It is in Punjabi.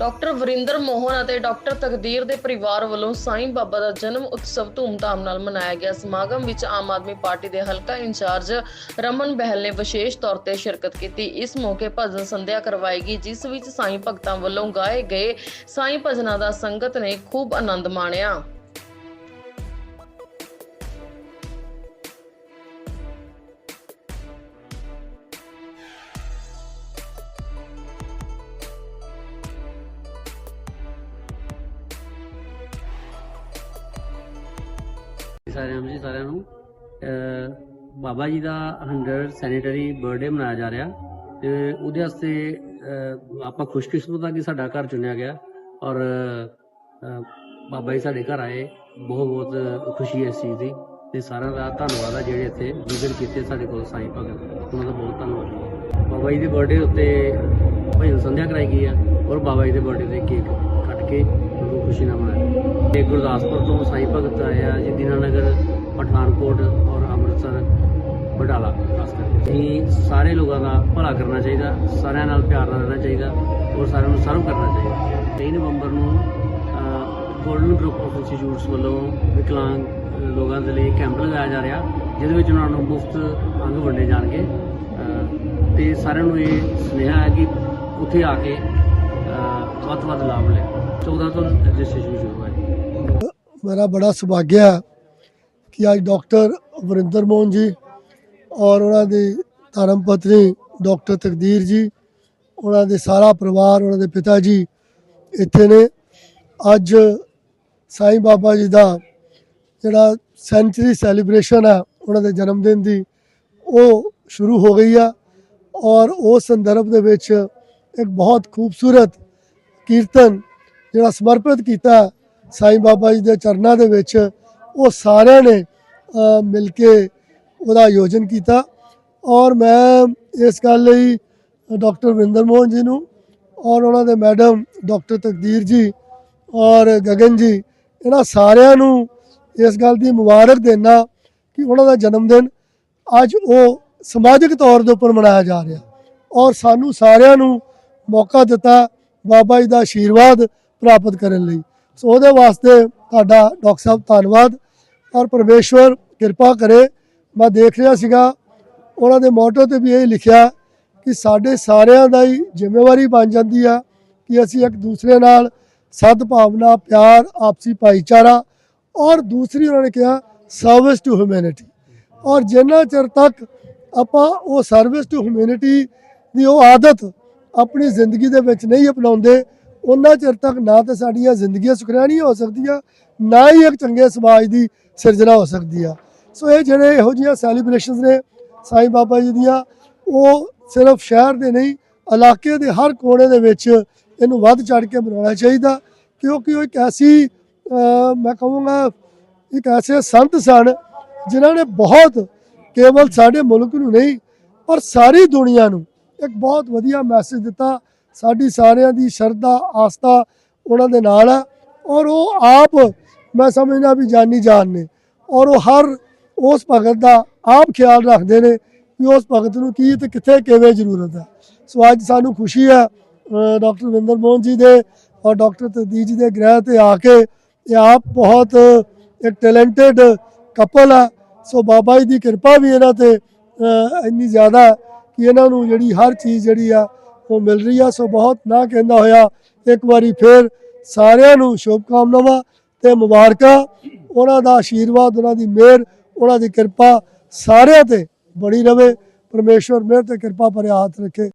ਡਾਕਟਰ ਵਰਿੰਦਰ ਮੋਹਨ ਅਤੇ ਡਾਕਟਰ ਤਕਦੀਰ ਦੇ ਪਰਿਵਾਰ ਵੱਲੋਂ ਸਾਈਂ ਬਾਬਾ ਦਾ ਜਨਮ ਉਤਸਵ ਧੂਮਧਾਮ ਨਾਲ ਮਨਾਇਆ ਗਿਆ। ਸਮਾਗਮ ਵਿੱਚ ਆਮ ਆਦਮੀ ਪਾਰਟੀ ਦੇ ਹਲਕਾ ਇੰਚਾਰਜ ਰਮਨ ਬਹਿਲ ਨੇ ਵਿਸ਼ੇਸ਼ ਤੌਰ ਤੇ ਸ਼ਿਰਕਤ ਕੀਤੀ। ਇਸ ਮੌਕੇ ਭਜਨ ਸੰਧਿਆ ਕਰਵਾਈ ਗਈ ਜਿਸ ਵਿੱਚ ਸਾਈਂ ਭਗਤਾਂ ਵੱਲੋਂ ਗਾਏ ਗਏ ਸਾਈਂ ਭਜਨਾਂ ਦਾ ਸੰਗਤ ਨੇ ਖੂਬ ਆਨੰਦ ਮਾਣਿਆ। ਸਾਰਿਆਂ ਨੂੰ ਜੀ, ਸਾਰਿਆਂ ਨੂੰ ਬਾਬਾ ਜੀ ਦਾ 100 ਸੈਨੀਟਰੀ ਬਰਥਡੇ ਮਨਾਇਆ ਜਾ ਰਿਹਾ ਤੇ ਉਹਦੇ ਵਾਸਤੇ ਆਪਾਂ ਖੁਸ਼ਕਿਸਮਤ ਆ ਕਿ ਸਾਡਾ ਘਰ ਚੁਣਿਆ ਗਿਆ ਔਰ ਬਾਬਾ ਜੀ ਸਾਡੇ ਘਰ ਆਏ, ਬਹੁਤ ਬਹੁਤ ਖੁਸ਼ੀ ਹੈ ਇਸ ਚੀਜ਼ ਦੀ ਤੇ ਸਾਰਿਆਂ ਦਾ ਧੰਨਵਾਦ ਆ ਜਿਹੜੇ ਇੱਥੇ ਵਿਜ਼ਿਟ ਕੀਤੇ ਸਾਡੇ ਕੋਲ ਸਾਈਂ ਭਗਤ, ਉਹਨਾਂ ਦਾ ਬਹੁਤ ਧੰਨਵਾਦ। ਬਾਬਾ ਜੀ ਦੇ ਬਰਥਡੇ ਉੱਤੇ ਭਜਨ ਸੰਧਿਆ ਕਰਾਈ ਗਈ ਆ ਔਰ ਬਾਬਾ ਜੀ ਦੇ ਬਰਥਡੇ ਤੇ ਕੇਕ ਕੱਟ ਕੇ ਉਹਨੂੰ ਖੁਸ਼ੀ ਨਾਲ ਮਨਾਇਆ ਤੇ ਗੁਰਦਾਸਪੁਰ ਤੋਂ ਸਾਈਂ ਭਗਤ ਆਏ ਆ ਜੀ ਦੀਨਾਨਗਰ ਪਠਾਨਕੋਟ ਔਰ ਅੰਮ੍ਰਿਤਸਰ ਬਡਾਲਾ ਖਾਸ ਕਰਕੇ ਅਸੀਂ ਸਾਰੇ ਲੋਕਾਂ ਦਾ ਭਲਾ ਕਰਨਾ ਚਾਹੀਦਾ ਸਾਰਿਆਂ ਨਾਲ ਪਿਆਰ ਨਾਲ ਰਹਿਣਾ ਚਾਹੀਦਾ ਔਰ ਸਾਰਿਆਂ ਨੂੰ ਸਰਵ ਕਰਨਾ ਚਾਹੀਦਾ। 23 ਨਵੰਬਰ ਨੂੰ ਗੋਲਡਨ ਗਰੁੱਪ ਆਫ ਇੰਸਟੀਚਿਊਟਸ ਵੱਲੋਂ ਵਿਕਲਾਂਗ ਲੋਕਾਂ ਦੇ ਲਈ ਕੈਂਪ ਲਗਾਇਆ ਜਾ ਰਿਹਾ ਜਿਹਦੇ ਵਿੱਚ ਉਹਨਾਂ ਨੂੰ ਮੁਫਤ ਅੰਗ ਵੰਡੇ ਜਾਣਗੇ। ਅਹ, ਤੇ ਸਾਰਿਆਂ ਨੂੰ ਇਹ ਸੁਨੇਹਾ ਹੈ ਕਿ ਉੱਥੇ ਆ ਕੇ ਵੱਧ ਤੋਂ ਵੱਧ ਲਾਭ ਲੈ। 14 ਤੋਂ ਰਜਿਸਟ੍ਰੇਸ਼ਨ ਸ਼ੁਰੂ। मेरा बड़ा सौभाग्य है ਕਿ ਅੱਜ ਡਾਕਟਰ ਵਰਿੰਦਰ ਮੋਹਨ ਜੀ ਔਰ ਉਹਨਾਂ ਦੀ ਧਰਮ ਪਤਨੀ ਡਾਕਟਰ ਤਕਦੀਰ ਜੀ ਉਹਨਾਂ ਦੇ ਸਾਰਾ ਪਰਿਵਾਰ ਉਹਨਾਂ ਦੇ ਪਿਤਾ ਜੀ ਇੱਥੇ ਨੇ ਅੱਜ ਸਾਈਂ ਬਾਬਾ ਜੀ ਦਾ ਜਿਹੜਾ ਸੈਂਚੁਰੀ ਸੈਲੀਬ੍ਰੇਸ਼ਨ ਹੈ ਉਹਨਾਂ ਦੇ ਜਨਮ ਦਿਨ ਦੀ ਉਹ ਸ਼ੁਰੂ ਹੋ ਗਈ ਆ ਔਰ ਉਸ ਸੰਦਰਭ ਦੇ ਵਿੱਚ ਇੱਕ ਬਹੁਤ ਖੂਬਸੂਰਤ ਕੀਰਤਨ ਜਿਹੜਾ ਸਮਰਪਿਤ ਕੀਤਾ ਸਾਈਂ ਬਾਬਾ ਜੀ ਦੇ ਚਰਨਾਂ ਦੇ ਵਿੱਚ ਉਹ ਸਾਰਿਆਂ ਨੇ ਮਿਲ ਕੇ ਉਹਦਾ ਆਯੋਜਨ ਕੀਤਾ। ਔਰ ਮੈਂ ਇਸ ਗੱਲ ਲਈ ਡਾਕਟਰ ਵਿੰਦਰ ਮੋਹਨ ਜੀ ਨੂੰ ਔਰ ਉਹਨਾਂ ਦੇ ਮੈਡਮ ਡਾਕਟਰ ਤਕਦੀਰ ਜੀ ਔਰ ਗਗਨ ਜੀ, ਇਹਨਾਂ ਸਾਰਿਆਂ ਨੂੰ ਇਸ ਗੱਲ ਦੀ ਮੁਬਾਰਕ ਦੇਣਾ ਕਿ ਉਹਨਾਂ ਦਾ ਜਨਮ ਦਿਨ ਅੱਜ ਉਹ ਸਮਾਜਿਕ ਤੌਰ ਦੇ ਉੱਪਰ ਮਨਾਇਆ ਜਾ ਰਿਹਾ। ਔਰ ਸਾਨੂੰ ਸਾਰਿਆਂ ਨੂੰ ਮੌਕਾ ਦਿੱਤਾ ਬਾਬਾ ਜੀ ਦਾ ਆਸ਼ੀਰਵਾਦ ਪ੍ਰਾਪਤ ਕਰਨ ਲਈ। ਸੋ ਉਹਦੇ ਵਾਸਤੇ ਤੁਹਾਡਾ ਡਾਕਟਰ ਸਾਹਿਬ ਧੰਨਵਾਦ। ਔਰ ਪਰਮੇਸ਼ਵਰ ਕਿਰਪਾ ਕਰੇ। ਮੈਂ ਦੇਖ ਰਿਹਾ ਸੀਗਾ, ਉਹਨਾਂ ਦੇ ਮੋਟੋ ਤੇ ਵੀ ਇਹ ਲਿਖਿਆ ਕਿ ਸਾਡੇ ਸਾਰਿਆਂ ਦਾ ਹੀ ਜ਼ਿੰਮੇਵਾਰੀ ਬਣ ਜਾਂਦੀ ਆ ਕਿ ਅਸੀਂ ਇੱਕ ਦੂਸਰੇ ਨਾਲ ਸਦਭਾਵਨਾ, ਪਿਆਰ, ਆਪਸੀ ਭਾਈਚਾਰਾ ਔਰ ਦੂਸਰੀ ਉਹਨਾਂ ਨੇ ਕਿਹਾ ਸਰਵਿਸ ਟੂ ਹਿਊਮੈਨਿਟੀ ਔਰ ਜਿੰਨਾ ਚਿਰ ਤੱਕ ਆਪਾਂ ਉਹ ਸਰਵਿਸ ਟੂ ਹਿਊਮੈਨਿਟੀ ਦੀ ਉਹ ਆਦਤ ਆਪਣੀ ਜ਼ਿੰਦਗੀ ਦੇ ਵਿੱਚ ਨਹੀਂ ਅਪਣਾਉਂਦੇ ਉਹਨਾਂ ਚਿਰ ਤੱਕ ਨਾ ਤਾਂ ਸਾਡੀਆਂ ਜ਼ਿੰਦਗੀਆਂ ਸੁਖਰਾਣੀਆਂ ਹੋ ਸਕਦੀਆਂ, ਨਾ ਹੀ ਇੱਕ ਚੰਗੇ ਸਮਾਜ ਦੀ ਸਿਰਜਣਾ ਹੋ ਸਕਦੀ ਆ। ਸੋ ਇਹ ਜਿਹੜੇ ਇਹੋ ਜਿਹੀਆਂ ਸੈਲੀਬ੍ਰੇਸ਼ਨਸ ਨੇ ਸਾਈਂ ਬਾਬਾ ਜੀ ਦੀਆਂ, ਉਹ ਸਿਰਫ ਸ਼ਹਿਰ ਦੇ ਨਹੀਂ, ਇਲਾਕੇ ਦੇ ਹਰ ਕੋਨੇ ਦੇ ਵਿੱਚ ਇਹਨੂੰ ਵੱਧ ਚੜ ਕੇ ਮਨਾਉਣਾ ਚਾਹੀਦਾ, ਕਿਉਂਕਿ ਉਹ ਇੱਕ ਐਸੀ ਮੈਂ ਕਹੂੰਗਾ ਇੱਕ ਐਸੇ ਸੰਤ ਸਨ ਜਿਨ੍ਹਾਂ ਨੇ ਬਹੁਤ ਕੇਵਲ ਸਾਡੇ ਮੁਲਕ ਨੂੰ ਨਹੀਂ, ਪਰ ਸਾਰੀ ਦੁਨੀਆ ਨੂੰ ਇੱਕ ਬਹੁਤ ਵਧੀਆ ਮੈਸੇਜ ਦਿੱਤਾ ਸਾਡੀ ਸਾਰਿਆਂ ਦੀ ਸ਼ਰਧਾ, ਆਸਥਾ ਉਹਨਾਂ ਦੇ ਨਾਲ ਹੈ ਔਰ ਉਹ ਆਪ ਮੈਂ ਸਮਝਦਾ ਵੀ ਜਾਨੀ ਜਾਨ ਨੇ ਔਰ ਉਹ ਹਰ ਉਸ ਭਗਤ ਦਾ ਆਪ ਖਿਆਲ ਰੱਖਦੇ ਨੇ ਕਿ ਉਸ ਭਗਤ ਨੂੰ ਕੀ ਤੇ ਕਿੱਥੇ ਕਿਵੇਂ ਜ਼ਰੂਰਤ ਹੈ। ਸੋ ਅੱਜ ਸਾਨੂੰ ਖੁਸ਼ੀ ਹੈ ਡਾਕਟਰ ਵਿੰਦਰ ਮੋਹਨ ਜੀ ਦੇ ਔਰ ਡਾਕਟਰ ਤਦੀਜ ਜੀ ਦੇ ਗ੍ਰਹਿ ਤੇ ਆ ਕੇ ਇਹ ਆਪ ਬਹੁਤ ਇੱਕ ਟੈਲੈਂਟਡ ਕਪਲ ਹੈ। ਸੋ ਬਾਬਾ ਜੀ ਦੀ ਕਿਰਪਾ ਵੀ ਇਹਨਾਂ ਤੇ ਇੰਨੀ ਜ਼ਿਆਦਾ ਕਿ ਇਹਨਾਂ ਨੂੰ ਜਿਹੜੀ ਹਰ ਚੀਜ਼ ਜਿਹੜੀ ਆ ਉਹ ਮਿਲ ਰਹੀ ਆ, ਸੋ ਬਹੁਤ ਨਾ ਕਹਿੰਦਾ ਹੋਇਆ। ਇੱਕ ਵਾਰੀ ਫੇਰ ਸਾਰਿਆਂ ਨੂੰ ਸ਼ੁਭ ਕਾਮਨਾਵਾਂ ਤੇ ਮੁਬਾਰਕਾਂ। ਉਹਨਾਂ ਦਾ ਆਸ਼ੀਰਵਾਦ ਉਹਨਾਂ ਦੀ ਮਿਹਰ, ਉਹਨਾਂ ਦੀ ਕਿਰਪਾ ਸਾਰਿਆਂ ਤੇ ਬਣੀ ਰਵੇ। ਪਰਮੇਸ਼ਵਰ ਮਿਹਰ ਤੇ ਕਿਰਪਾ ਭਰਿਆ ਹੱਥ ਰੱਖੇ।